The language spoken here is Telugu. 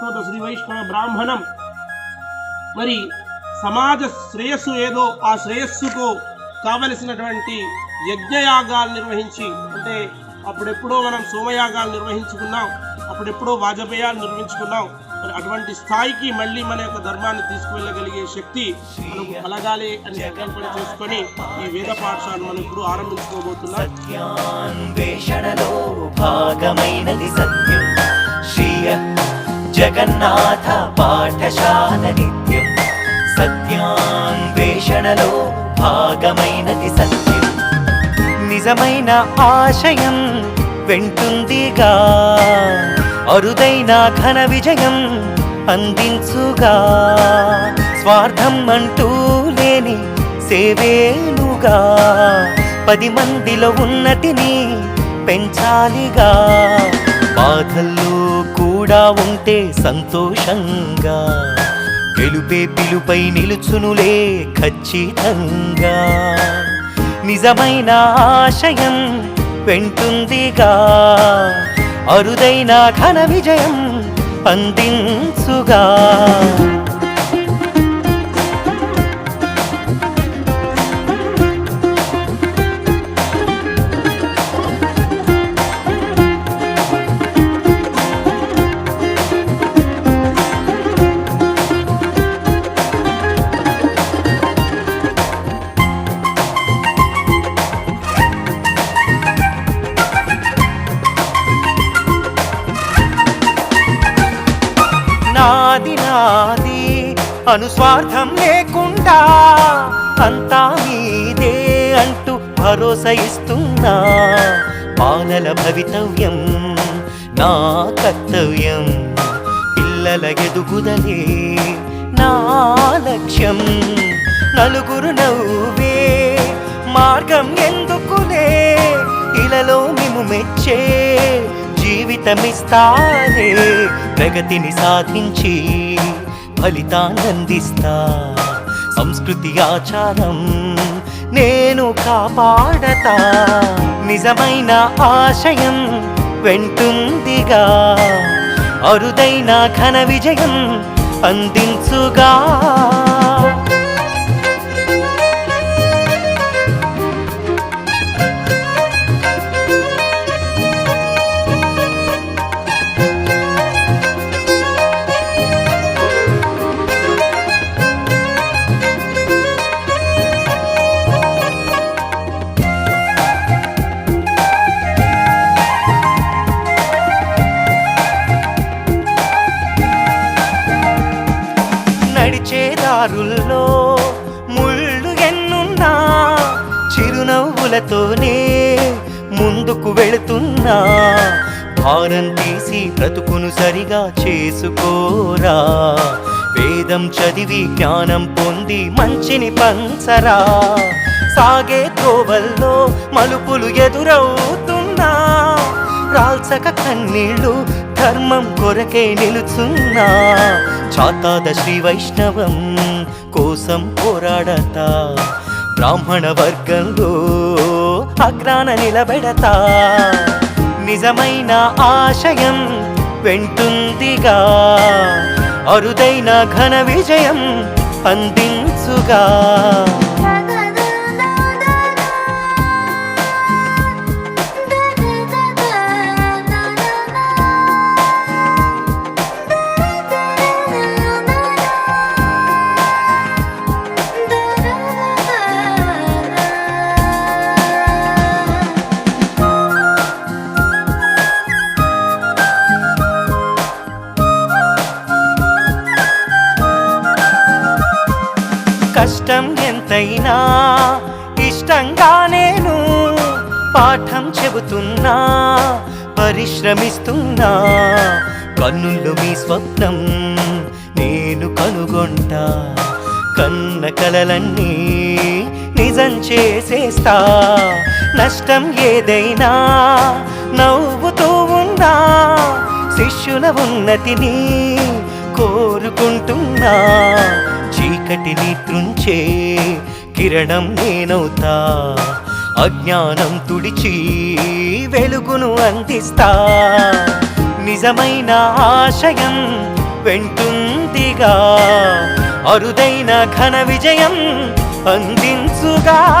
శాశ్వత శ్రీ వైష్ణవ బ్రాహ్మణం. మరి సమాజ శ్రేయస్సు ఏదో ఆ శ్రేయస్సుకు కావలసినటువంటి యజ్ఞయాగాలు నిర్వహించి అంటే అప్పుడెప్పుడో మనం సోమయాగాలు నిర్వహించుకున్నాం అప్పుడెప్పుడో వాజపేయాలు నిర్వహించుకున్నాం మరి అటువంటి స్థాయికి మళ్ళీ మన యొక్క ధర్మాన్ని తీసుకువెళ్ళగలిగే శక్తి మనకు కలగాలి అని సంకల్పన చేసుకొని ఈ వేద పాఠశాలను మనం ఇప్పుడు ఆరంభించుకోబోతున్నాం. జగన్నాథ పాఠశాల నిత్యం సత్యాన్వేషణలో భాగమైనది సత్యం. నిజమైన ఆశయం వెంటుందిగా అరుదైన ఘన విజయం అందించుగా. స్వార్థం అంటూ లేని సేవేనుగా పది మందిలో ఉన్నతిని పెంచాలిగా. బాధల్లో కూడా ఉంటే సంతోషంగా. గెలుపే పిలుపై నిలుచునులే ఖచ్చితంగా. నిజమైన ఆశయం వెంటుందిగా. అరుదైన ఘన విజయం అందించుగా. అనుస్వార్థం లేకుండా అంతా మీదే అంటూ భరోసా ఇస్తున్నా. పాలల భవితవ్యం నా కర్తవ్యం. పిల్లల ఎదుగుదలే నా లక్ష్యం. నలుగురు నవ్వే మార్గం ఎందుకులే? ఇలలో మేము మెచ్చే జీవితమిస్తానే ప్రగతిని సాధించి ఫలితాన్నందిస్తా సంస్కృతి ఆచారం నేను కాపాడతా. నిజమైన ఆశయం వెంటుందిగా. అరుదైన ఘన విజయం అందించుగా. చిరునవ్వులతోనే ముందుకు వెళుతున్నా. భారం తీసి బ్రతుకును సరిగా చేసుకోరా. వేదం చదివి జ్ఞానం పొంది మంచిని పంచరా. సాగే కోవల్లో మలుపులు ఎదురవుతున్నా. రాల్చక కన్నీళ్ళు ధర్మం కొరకే నిలుచున్నా. చాతాద శ్రీ వైష్ణవం కోసం పోరాడతా. బ్రాహ్మణ వర్గంలో అగ్రాన నిలబెడతా. నిజమైన ఆశయం వెంటుందిగా. అరుదైన ఘన విజయం అందించుగా. కష్టం ఎంతైనా ఇష్టంగా నేను పాఠం చెబుతున్నా పరిశ్రమిస్తున్నా. కన్నుల్లో మీ స్వప్నం నేను కనుగొంటా. కన్న కలలన్నీ నిజం చేసేస్తా. నష్టం ఏదైనా నవ్వుతూ ఉన్నా శిష్యుల ఉన్నతిని కోరుకుంటున్నా. చీకటిని త్రుంచే కిరణం నేనవుతా. అజ్ఞానం తుడిచి వెలుగును అందిస్తా. నిజమైన ఆశయం వెంటుందిగా. అరుదైన ఘన విజయం అందించుగా.